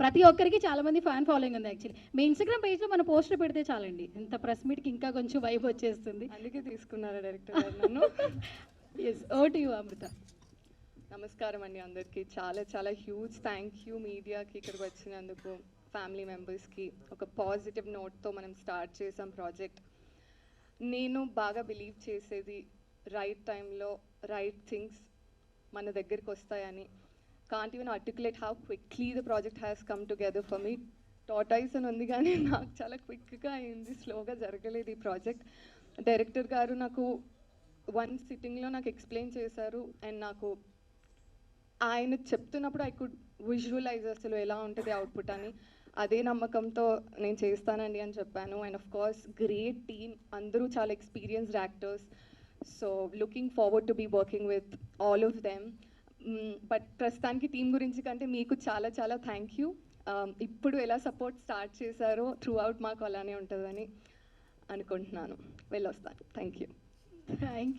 ప్రతి ఒక్కరికి చాలా మంది ఫ్యాన్ ఫాలోయింగ్ ఉంది యాక్చువల్లీ మీ ఇన్స్టాగ్రామ్ పేజ్లో మన పోస్టర్ పెడితే చాలండి. ఇంత ప్రెస్ మీట్కి ఇంకా కొంచెం వైబ్ వచ్చేస్తుంది. అందుకే తీసుకున్నారా డైరెక్టర్ గారు నన్ను? Yes oh to you Amrutha నమస్కారం అండి అందరికీ. చాలా చాలా హ్యూజ్ థ్యాంక్ యూ మీడియాకి ఇక్కడికి వచ్చినందుకు ఫ్యామిలీ మెంబర్స్కి ఒక పాజిటివ్ నోట్తో మనం స్టార్ట్ చేసాం ప్రాజెక్ట్ నేను బాగా బిలీవ్ చేసేది రైట్ టైంలో రైట్ థింగ్స్ మన దగ్గరికి వస్తాయని. Can't even articulate how quickly the project has come together for me tortoise అని ఉంది కానీ నాకు చాలా క్విక్గా అయింది స్లోగా జరగలేదు ఈ ప్రాజెక్ట్ డైరెక్టర్ గారు నాకు వన్ సిట్టింగ్లో నాకు ఎక్స్ప్లెయిన్ చేశారు అండ్ నాకు ఆయన చెప్తున్నప్పుడు ఐ కుడ్ విజువలైజ్ అసలు ఎలా ఉంటుంది అవుట్పుట్ అని. అదే నమ్మకంతో నేను చేస్తానండి అని చెప్పాను. And of course great team అందరూ చాలా experienced actors so looking forward to be working with all of them Mm, but ప్రస్తుతానికి టీం గురించి కంటే మీకు చాలా చాలా థ్యాంక్ యూ um, ఇప్పుడు ఎలా సపోర్ట్ స్టార్ట్ చేశారో త్రూ అవుట్ మాకు అలానే ఉంటుందని అనుకుంటున్నాను. వెళ్ళొస్తాను. Thank you thank